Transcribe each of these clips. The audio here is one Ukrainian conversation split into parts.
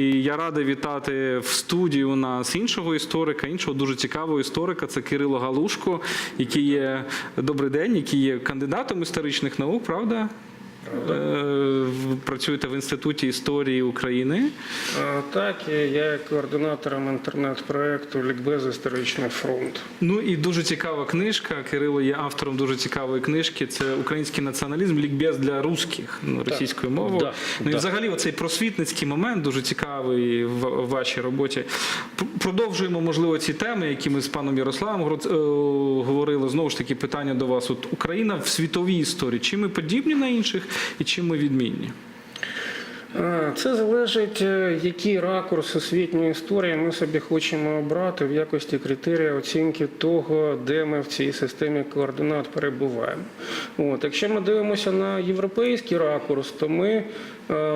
І я радий вітати в студії у нас іншого історика, іншого дуже цікавого історика. Це Кирило Галушко, який є добрий день, який є кандидатом історичних наук, правда? Е, Працюєте в інституті історії України. Так, і я є координатором інтернет-проекту Лікбез Історичний фронт. Ну і дуже цікава книжка. Кирило є автором дуже цікавої книжки. Це український націоналізм, лікбез для русських ну, російською мовою. Да, ну і да. взагалі, оцей просвітницький момент дуже цікавий в, вашій роботі. Продовжуємо, можливо, ці теми, які ми з паном Ярославом е, говорили. Знову ж таки, питання до вас. От Україна в світовій історії. Чим ми подібні на інших і чим ми відмінні? Це залежить, е, який ракурс освітньої історії ми собі хочемо обрати в якості критерія оцінки того, де ми в цій системі координат перебуваємо. От, якщо ми дивимося на європейський ракурс, то ми е,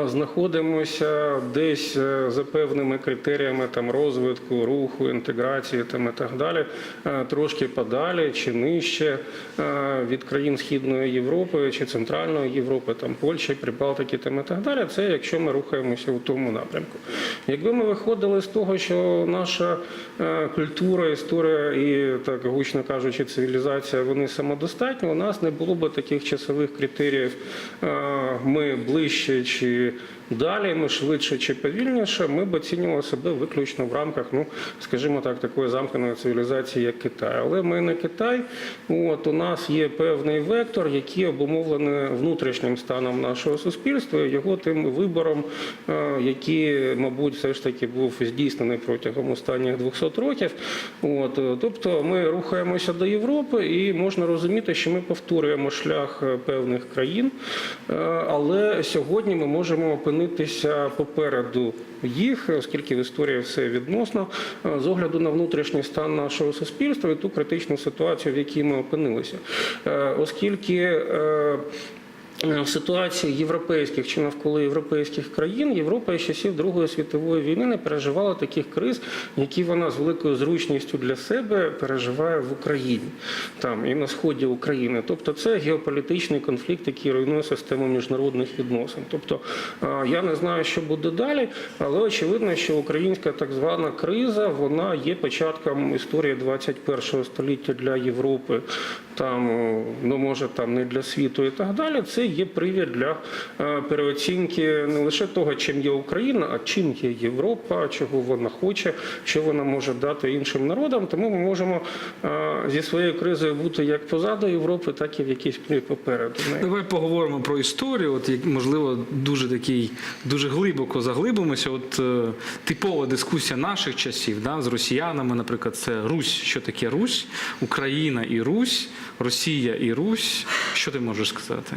знаходимося десь е, за певними критеріями там, розвитку, руху, інтеграції там, і так далі, е, трошки подалі чи нижче е, від країн Східної Європи чи Центральної Європи, там Польща, Прибалтики там, і так далі. Це якщо ми рухаємося у тому напрямку. Якби ми виходили з того, що наша е, культура, історія і так гучно кажучи, цивілізація вони самодостатні, у нас не було б таких часових критеріїв. е, Ми ближче чи 去 далі, ми швидше чи повільніше. Ми б оцінювали себе виключно в рамках, ну скажімо так, такої замкненої цивілізації, як Китай. Але ми не Китай. От у нас є певний вектор, який обумовлений внутрішнім станом нашого суспільства, його тим вибором, е, який, мабуть, все ж таки був здійснений протягом останніх 200 років. От, е, тобто ми рухаємося до Європи, і можна розуміти, що ми повторюємо шлях е, певних країн, але сьогодні ми можемо опинитися попереду їх, оскільки в історії все відносно, е, з огляду на внутрішній стан нашого суспільства і ту критичну ситуацію, в якій ми опинилися. Е, Оскільки е, в ситуації європейських чи навколо європейських країн Європа з часів Другої світової війни не переживала таких криз, які вона з великою зручністю для себе переживає в Україні там і на сході України. Тобто це геополітичний конфлікт, який руйнує систему міжнародних відносин. Тобто е, я не знаю, що буде далі, але очевидно, що українська так звана криза вона є початком історії 21 століття для Європи. Там е, ну може там не для світу і так далі. Це є привід для е, переоцінки не лише того, чим є Україна, а чим є Європа, чого вона хоче, що вона може дати іншим народам. Тому ми можемо е, зі своєю кризою бути як позаду Європи, так і в якійсь попереду. Давай поговоримо про історію. От як можливо дуже такий дуже глибоко заглибимося. От е, типова дискусія наших часів, да, з росіянами, наприклад, це Русь. Що таке Русь, Україна і Русь, Росія і Русь. Що ти можеш сказати?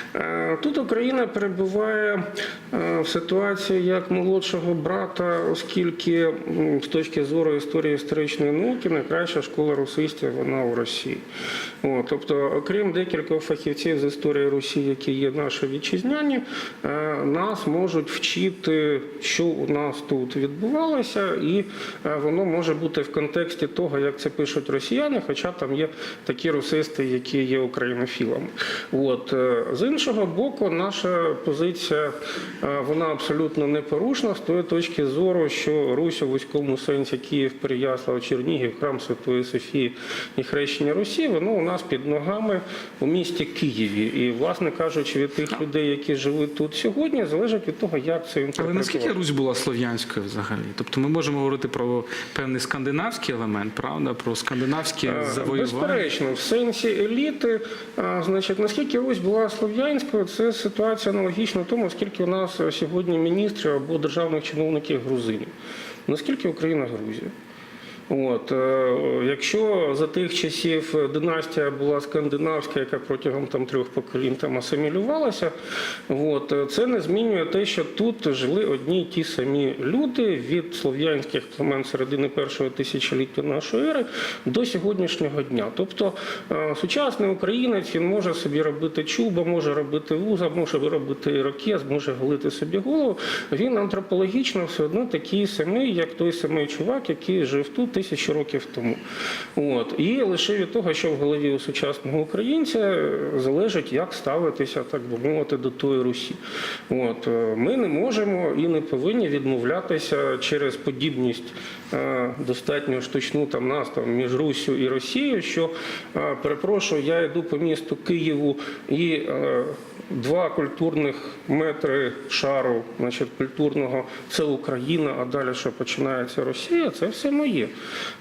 Тут Україна перебуває е, в ситуації як молодшого брата, оскільки з точки зору історії історичної науки найкраща школа русистів вона у Росії. О, тобто, окрім декількох фахівців з історії Росії, які є наші вітчизняні, е, нас можуть вчити, що у нас тут відбувалося, і е, воно може бути в контексті того, як це пишуть росіяни, хоча там є такі русисти, які є українофілами. От е, з іншого боку, наша позиція е, вона абсолютно непорушна з тої точки зору, що Русь у вузькому сенсі Київ, Переяслав, Чернігів, храм Святої Софії і хрещення Русі, воно у нас під ногами у місті Києві. І, власне кажучи, від тих людей, які живуть тут сьогодні, залежить від того, як це Але наскільки Русь була слов'янською взагалі? Тобто ми можемо говорити про певний скандинавський елемент, правда? Про скандинавське Е, завоювання. Безперечно, в сенсі еліти, значить, наскільки Русь була слов'янською, це ситуація аналогічна тому, скільки у нас сьогодні міністрів або державних чиновників грузинів. Наскільки Україна Грузія? От, е, якщо за тих часів династія була скандинавська, яка протягом там трьох поколінь там асимілювалася, от, е, це не змінює те, що тут жили одні й ті самі люди від слов'янських племен середини першого тисячоліття нашої ери до сьогоднішнього дня. Тобто е, сучасний українець він може собі робити чуба, може робити вуза, може робити ірокез, може голити собі голову. Він антропологічно все одно такий самий, як той самий чувак, який жив тут тисячі років тому. От. І лише від того, що в голові у сучасного українця залежить, як ставитися, так би мовити, до тої Русі. От. е, Ми не можемо і не повинні відмовлятися через подібність е, достатньо штучну там нас там між Руссю і Росією, що е, перепрошую, я йду по місту Києву і два культурних метри шару, значить, культурного це Україна, а далі що починається Росія, це все моє.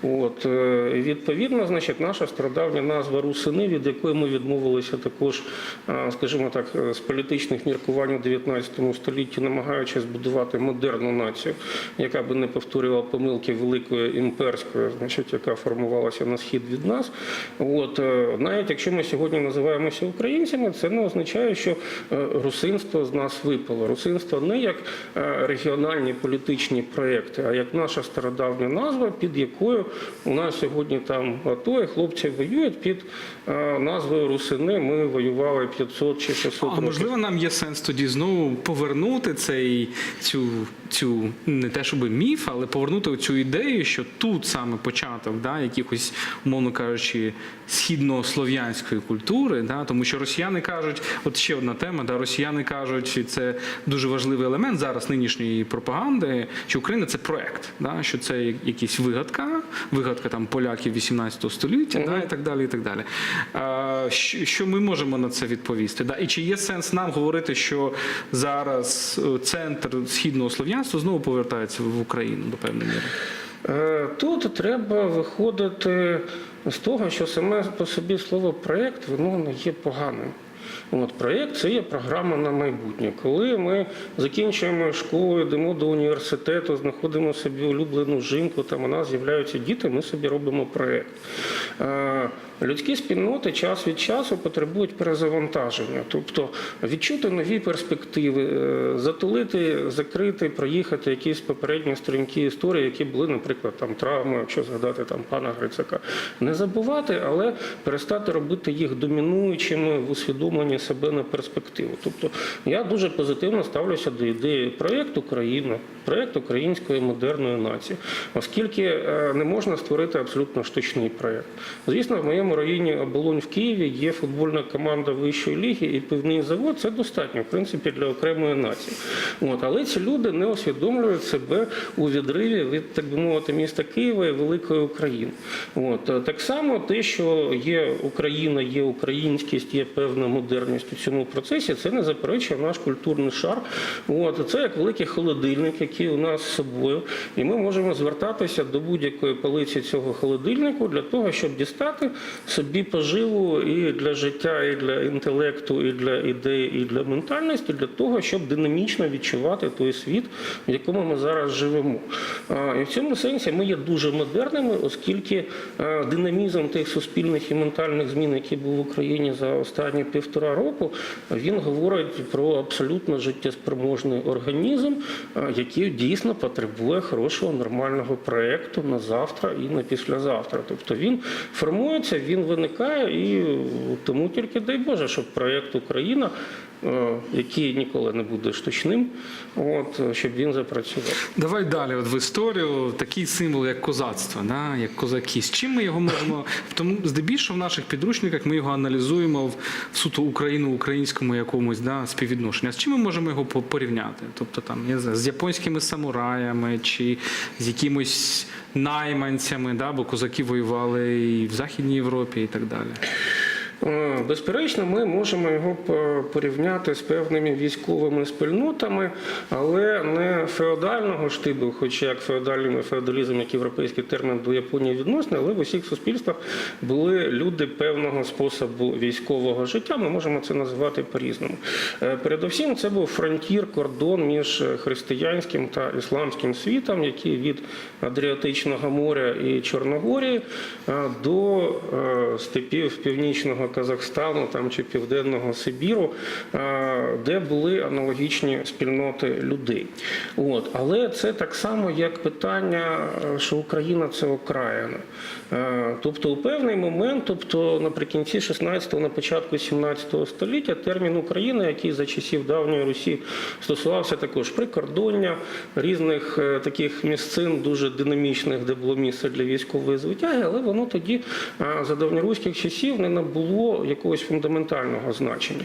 От е, відповідно, значить, наша стародавня назва Русини, від якої ми відмовилися також, е, скажімо так, е, з політичних міркувань у 19 столітті, намагаючись збудувати модерну націю, яка би не повторювала помилки великої імперської, значить, яка формувалася на схід від нас. От навіть якщо ми сьогодні називаємося українцями, це не означає, що русинство з нас випало. Русинство не як е, регіональні політичні проекти, а як наша стародавня назва, під якою у нас сьогодні там АТО, і хлопці воюють під е, назвою Русини. Ми воювали 500 чи 600 А можливо, нам є сенс тоді знову повернути цей цю, цю не те, щоб міф, але повернути цю ідею, що тут саме початок, да, якихось, умовно кажучи, східнослов'янської культури, да, тому що росіяни кажуть, от ще одна тема, да, росіяни кажуть, і це дуже важливий елемент зараз нинішньої пропаганди, що Україна це проект, да, що це якась вигадка, вигадка там поляків 18 століття, да, і так далі. І так далі. А, що, що ми можемо на це відповісти? Да? І чи є сенс нам говорити, що зараз е, центр східного слов'янства знову повертається в Україну до певної міри? Е, Тут треба виходити з того, що саме по собі слово проєкт воно не є поганим. От проєкт це є програма на майбутнє. Коли ми закінчуємо школу, йдемо до університету, знаходимо собі улюблену жінку, там у нас з'являються діти, ми собі робимо проєкт. Людські спільноти час від часу потребують перезавантаження, тобто відчути нові перспективи, е, затулити, закрити, проїхати якісь попередні сторінки історії, які були, наприклад, там травми, якщо згадати там пана Грицака. Не забувати, але перестати робити їх домінуючими в усвідомленні себе на перспективу. Тобто я дуже позитивно ставлюся до ідеї проєкт Україна, проєкт української модерної нації, оскільки е, не можна створити абсолютно штучний проєкт. Звісно, в моєму районі Оболонь в Києві є футбольна команда вищої ліги і пивний завод. Це достатньо, в принципі, для окремої нації. От, але ці люди не усвідомлюють себе у відриві від, так би мовити, міста Києва і великої України. От, е, так само те, що є Україна, є українськість, є певна модерність у цьому процесі, це не заперечує наш культурний шар. От, це як великий холодильник, який у нас з собою, і ми можемо звертатися до будь-якої полиці цього холодильнику для того, щоб дістати собі поживу і для життя, і для інтелекту, і для ідей, і для ментальності, для того, щоб динамічно відчувати той світ, в якому ми зараз живемо. І в цьому сенсі ми є дуже модерними, оскільки динамізм тих суспільних і ментальних змін, які був в Україні за останні півтора року, він говорить про абсолютно життєспроможний організм, е, який дійсно потребує хорошого нормального проєкту на завтра і на післязавтра. Тобто він формується, він виникає, і тому тільки дай Боже, щоб проєкт Україна, який ніколи не буде штучним, от е, щоб він запрацював. Давай далі, от в історію такий символ, як козацтво, да? як козаки. З чим ми його можемо тому здебільшого в наших підручниках ми його аналізуємо в суто україно-українському якомусь да, співвідношенні. А з чим ми можемо його по- порівняти? Тобто там я знаю, з японськими самураями чи з якимось найманцями, да? бо козаки воювали і в Західній Європі, і так далі. Е, Безперечно, ми можемо його порівняти з певними військовими спільнотами, але не феодального штибу, хоча як феодалізм, феодалізм, як європейський термін до Японії відносний, але в усіх суспільствах були люди певного способу військового життя. Ми можемо це називати по-різному. Е, Передусім, це був фронтір, кордон між християнським та ісламським світом, який від Адріатичного моря і Чорногорії е, до степів північного Казахстану там, чи Південного Сибіру, де були аналогічні спільноти людей. От. Але це так само, як питання, е, що Україна це окраїна. Е, Тобто, у певний момент, тобто наприкінці 16-го, на початку 17-го століття, термін Україна, який за часів давньої Русі стосувався також прикордоння різних е, таких місцин, дуже динамічних, де було місце для військової звитяги, але воно тоді е, за давньоруських часів не набуло якогось фундаментального значення.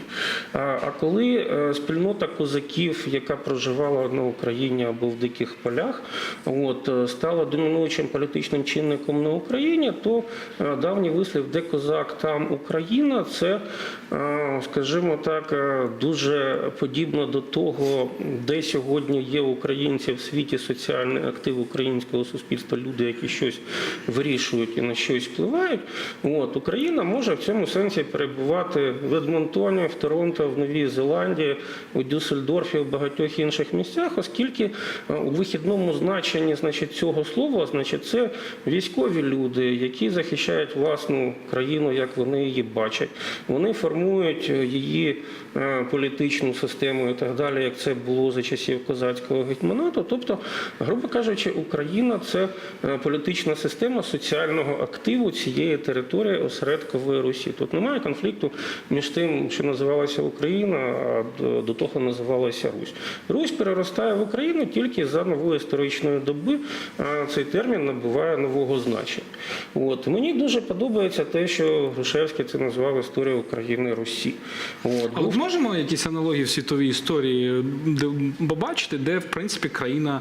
А коли спільнота козаків, яка проживала на Україні або в диких полях, от, стала домінуючим політичним чинником на Україні, то е, давній вислів, де козак, там Україна, це, е, скажімо так, е, дуже подібно до того, де сьогодні є українці в світі соціальний актив українського суспільства, люди, які щось вирішують і на щось впливають. От, Україна може в цьому сенсі перебувати в Едмонтоні, в Торонто, в Новій Зеландії, у Дюссельдорфі, в багатьох інших місцях, оскільки у вихідному значенні значить, цього слова значить, це військові люди, які захищають власну країну, як вони її бачать. Вони формують е, її е, політичну систему і так далі, як це було за часів козацького гетьманату. Тобто, грубо кажучи, Україна це е, політична система соціального активу цієї території осередкової Русі. Тут немає конфлікту між тим, що називалася Україна, а до- того називалася Русь. Русь переростає в Україну тільки за нової історичної доби. Цей термін набуває нового значення. От мені дуже подобається те, що Грушевський це назвав історія України Русі. От Але можемо якісь аналогії в світовій історії де, побачити, де в принципі країна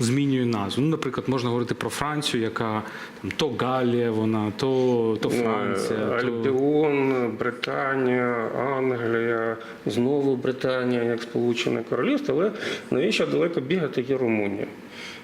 змінює назву. Ну, наприклад, можна говорити про Францію, яка там то Галія, вона, то, то Франція. Е, То... Британія, Англія, знову Британія, як Сполучене Королівство, але навіщо далеко бігати є Румунія.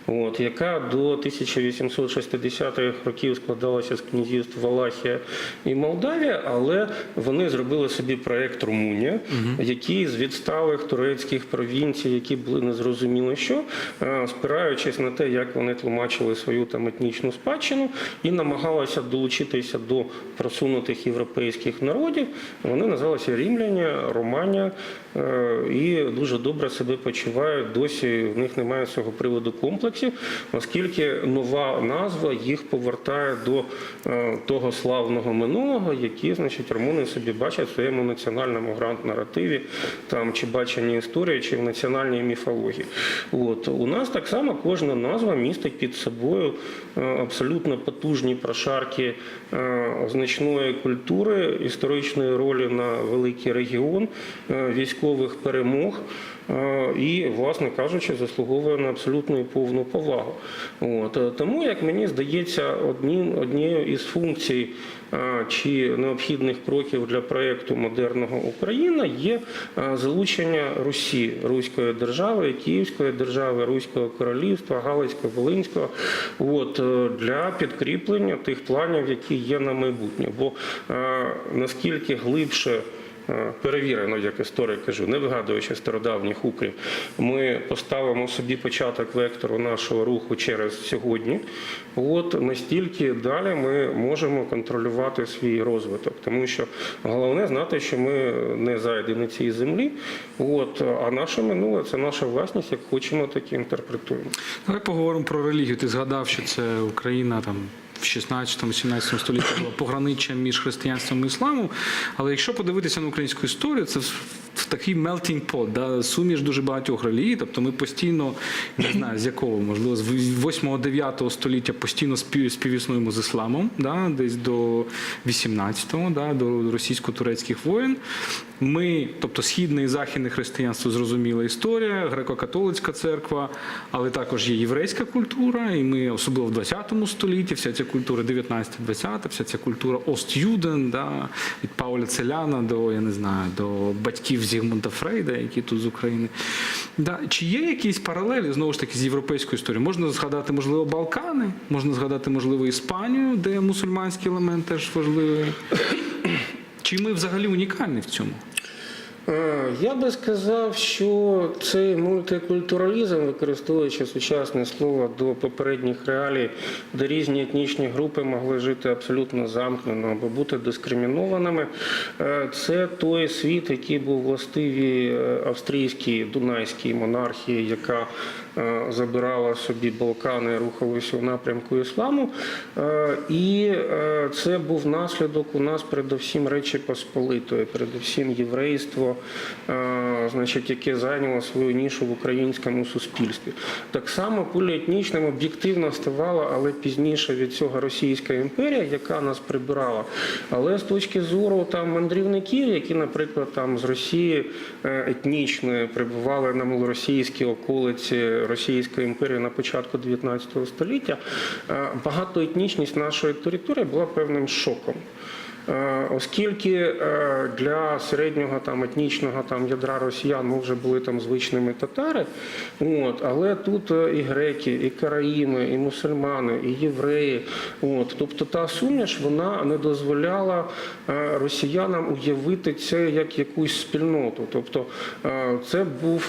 От, яка до 1860-х років складалася з князівств Валахія і Молдавія, але вони зробили собі проект Румунія, який з відсталих турецьких провінцій, які були незрозуміло що, е, спираючись на те, як вони тлумачили свою там етнічну спадщину і намагалися долучитися до просунутих європейських народів, вони називалися Рімляні, Романія е, і дуже добре себе почувають. Досі в них немає з цього приводу комплексів, оскільки нова назва їх повертає до е, того славного минулого, які, значить, румуни собі бачать в своєму національному гранд-наративі, там чи баченні історії, чи в національній міфології. От у нас так само кожна назва містить під собою е, абсолютно потужні прошарки е, значної культури, історичної ролі на великий регіон, військових перемог. І, власне кажучи, заслуговує на абсолютну і повну повагу. От е, тому, як мені здається, одним однією із функцій е, чи необхідних кроків для проєкту модерного Україна є е, залучення Русі, Руської держави, Київської держави, Руського королівства, Галицького, Волинського, от для підкріплення тих планів, які є на майбутнє. Бо наскільки глибше перевірено, як історик кажу, не вигадуючи стародавніх укрів, ми поставимо собі початок вектору нашого руху через сьогодні. От настільки далі ми можемо контролювати свій розвиток, тому що головне знати, що ми не зайдені цій землі. От а наше минуле це наша власність. Як хочемо, так і інтерпретуємо. Давай поговоримо про релігію. Ти згадав, що це Україна там. В 16-17 столітті була пограниччя між християнством і ісламом. Але якщо подивитися на українську історію, це такий melting pot, да, суміш дуже багатьох релігій. Тобто ми постійно, не знаю, з якого, можливо, з 8-9 століття постійно співіснуємо з ісламом, да, десь до 18-го, да, до російсько-турецьких воєн. Ми, тобто східне і західне християнство, зрозуміла історія, греко-католицька церква, але також є єврейська культура, і ми особливо в 20 столітті, вся ця культура 19-20, вся ця культура Остюден, да, від Пауля Целяна до, я не знаю, до батьків Зігмунда Фрейда, які тут з України. Да. Чи є якісь паралелі знову ж таки з європейською історією? Можна згадати, можливо, Балкани, можна згадати, можливо, Іспанію, де мусульманський елемент теж важливий. Чи ми взагалі унікальні в цьому? Е, Я би сказав, що цей мультикультуралізм, використовуючи сучасне слово до попередніх реалій, де різні етнічні групи могли жити абсолютно замкнено або бути дискримінованими, е, це той світ, який був властивій е, австрійській дунайській монархії, яка забирала собі Балкани і рухалася в напрямку ісламу. Е, І е, це був наслідок у нас передовсім Речі Посполитої, передовсім єврейство, е, значить, яке зайняло свою нішу в українському суспільстві. Так само поліетнічним об'єктивно ставала, але пізніше від цього Російська імперія, яка нас прибирала. Але з точки зору там мандрівників, які, наприклад, там з Росії е, етнічної прибували на малоросійські околиці Російської імперії на початку 19 століття, е, багатоетнічність нашої території була певним шоком. Е, Оскільки е, для середнього там етнічного там ядра росіян ми вже були там звичними татари, от, але тут е, і греки, і караїми, і мусульмани, і євреї. От, тобто та суміш вона не дозволяла росіянам уявити це як якусь спільноту. Тобто це був,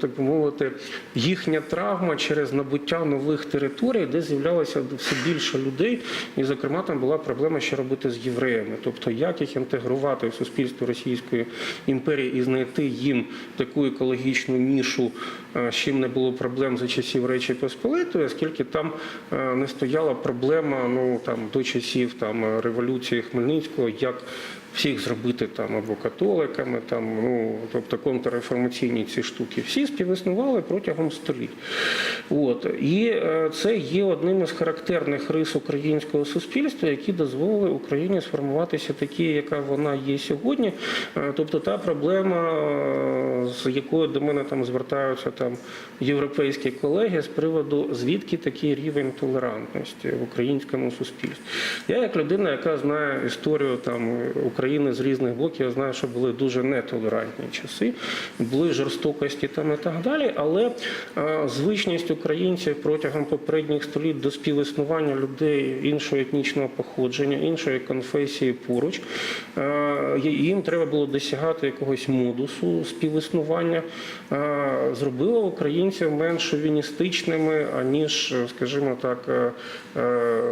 так би мовити, їхня травма через набуття нових територій, де з'являлося все більше людей, і, зокрема, там була проблема, що робити з євреями. Тобто, як їх інтегрувати в суспільство Російської імперії і знайти їм таку екологічну нішу, е, з чим не було проблем за часів Речі Посполитої, оскільки там е, не стояла проблема ну там до часів там революції Хмельницького, як всіх зробити там або католиками, там ну тобто контрреформаційні ці штуки. Всі співіснували протягом століть. От і е, це є одним із характерних рис українського суспільства, які дозволили Україні сформуватися такі, яка вона є сьогодні. Е, Тобто та проблема, е, з якою до мене там звертаються там європейські колеги з приводу звідки такий рівень толерантності в українському суспільстві. Я як людина, яка знає історію там України з різних блоків, я знаю, що були дуже нетолерантні часи, були жорстокості там і так далі. Але е, звичність українців протягом попередніх століть до співіснування людей іншого етнічного походження, іншої конфесії поруч, е, їм треба було досягати якогось модусу співіснування, е, зробило українців менш шовіністичними, аніж, скажімо так,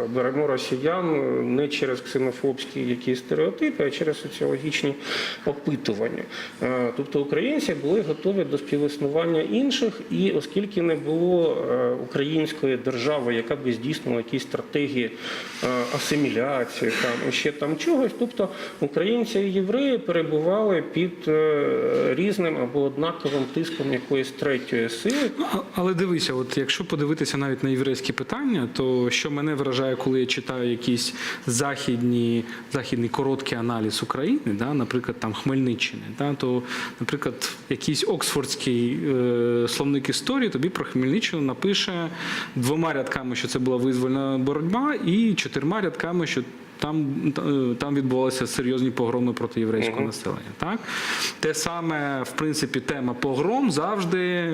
беремо росіян не через ксенофобські якісь стереотипи, а через соціологічні опитування. Е, Тобто українці були готові до співіснування інших, і оскільки не було е, української держави, яка би здійснила якісь стратегії е, асиміляції, там ще там чогось, тобто українці і євреї перебували під різним або однаковим тиском якоїсь третьої сили. Ну, Але дивися, от якщо подивитися навіть на єврейські питання, то що мене вражає, коли я читаю якісь західні, західний короткий аналіз України, да, наприклад, там Хмельниччини, да, то, наприклад, якийсь оксфордський е, словник історії тобі про Хмельниччину напише двома рядками, що це була визвольна боротьба, і чотирма рядками, що там, е, там відбувалися серйозні погроми проти єврейського населення. Так? Те саме, в принципі, тема погром завжди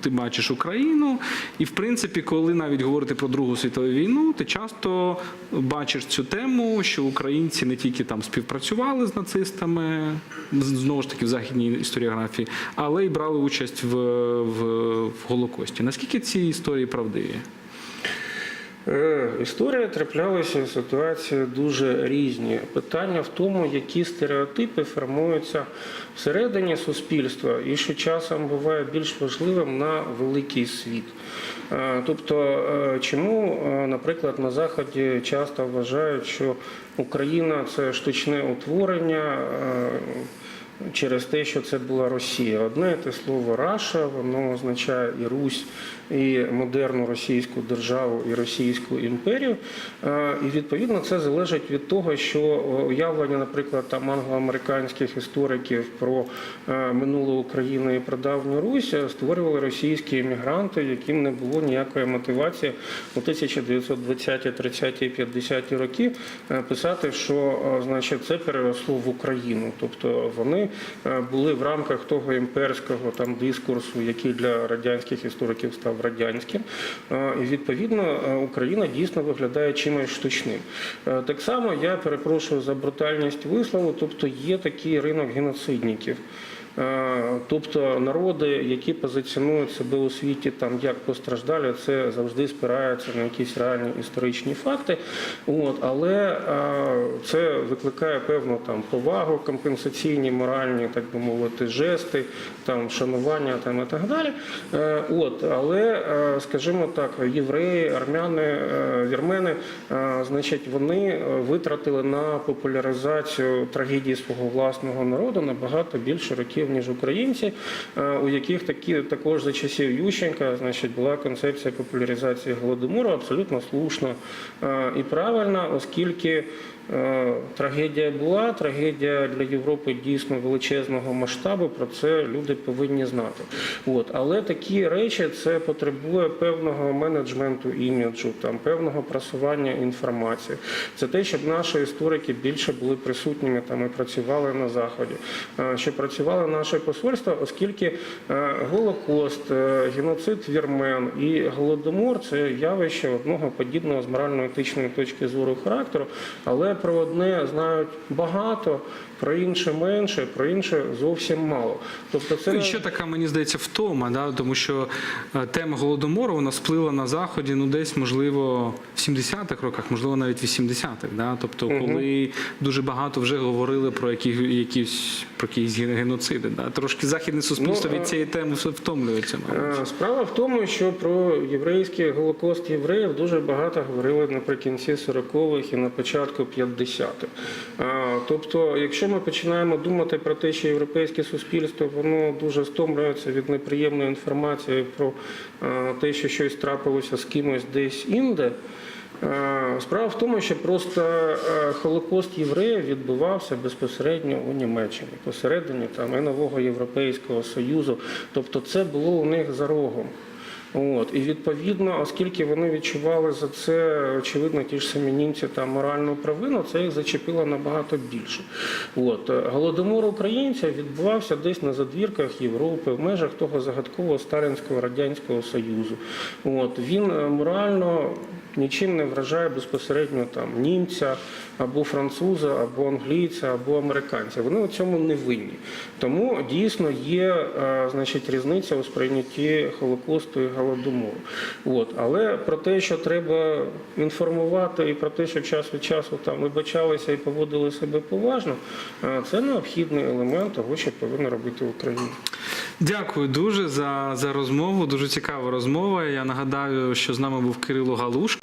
ти бачиш Україну. І в принципі, коли навіть говорити про Другу світову війну, ти часто бачиш цю тему, що українці не тільки там співпрацювали з нацистами, знову ж таки в західній історіографії, але й брали участь в, в, в Голокості. Наскільки ці історії правдиві? Е, Історія траплялася ситуації дуже різні. Питання в тому, які стереотипи формуються всередині суспільства, і що часом буває більш важливим на великий світ. Е, Тобто, е, чому, наприклад, на Заході часто вважають, що Україна це штучне утворення. Через те, що це була Росія. Одне те слово Раша, воно означає і Русь, і модерну російську державу, і Російську імперію. І відповідно це залежить від того, що уявлення, наприклад, там англоамериканських істориків про минулу Україну і про давню Русь створювали російські іммігранти, яким не було ніякої мотивації у 1920, 30, 50 роки писати, що значить це переросло в Україну. Тобто вони були в рамках того імперського там дискурсу, який для радянських істориків став радянським. Е, І відповідно е, Україна дійсно виглядає чимось штучним. Е, Так само я перепрошую за брутальність вислову, тобто є такий ринок геноцидників. Е, Тобто народи, які позиціонують себе у світі там як постраждалі, це завжди спирається на якісь реальні історичні факти. От, але е, це викликає певну там повагу, компенсаційні, моральні, так би мовити, жести, там шанування там і так далі. Е, От, але, скажімо так, євреї, армяни, вірмени, значить, вони витратили на популяризацію трагедії свого власного народу набагато більше років, ніж українці, е, у яких такі також за часів Ющенка, значить, була концепція популяризації голодомору абсолютно слушна е, і правильна, оскільки. Е, Трагедія була, трагедія для Європи дійсно величезного масштабу. Про це люди повинні знати. От але такі речі це потребує певного менеджменту іміджу, там певного просування інформації. Це те, щоб наші історики більше були присутніми там і працювали на заході, е, щоб працювали наші посольства, оскільки е, голокост, геноцид вірмен і голодомор це явище одного подібного з морально-етичної точки зору характеру, але про одне знають багато, про інше менше, про інше зовсім мало. Тобто це Ну, І ще така, мені здається, втома, да? тому що е, тема голодомору вона сплила на заході, ну десь, можливо, в 70-х роках, можливо, навіть в 80-х. Да? Тобто, коли дуже багато вже говорили про які, якісь про якісь геноциди. Да? Трошки західне суспільство Ну, від цієї теми втомлюється. мабуть. Е, Справа в тому, що про єврейський голокост євреїв дуже багато говорили наприкінці 40-х і на початку 50-х. Е, Тобто, якщо ми починаємо думати про те, що європейське суспільство воно дуже стомлюється від неприємної інформації про те, що щось трапилося з кимось десь інде. Справа в тому, що просто Холокост євреїв відбувався безпосередньо у Німеччині, посередині там і нового Європейського Союзу. Тобто це було у них за рогом. От і відповідно, оскільки вони відчували за це, очевидно, ті ж самі німці та моральну провину, це їх зачепило набагато більше. От голодомор українців відбувався десь на задвірках Європи, в межах того загадкового сталінського радянського союзу. От він е, морально нічим не вражає безпосередньо там німця або француза, або англійця, або американця. Вони у цьому не винні. Тому дійсно є е, значить різниця у сприйнятті Холокосту і голодомору. От але про те, що треба інформувати, і про те, що час від часу там вибачалися і поводили себе поважно, е, це необхідний елемент того, що повинна робити Україна. Дякую дуже за, за розмову. Дуже цікава розмова. Я нагадаю, що з нами був Кирило Галуш.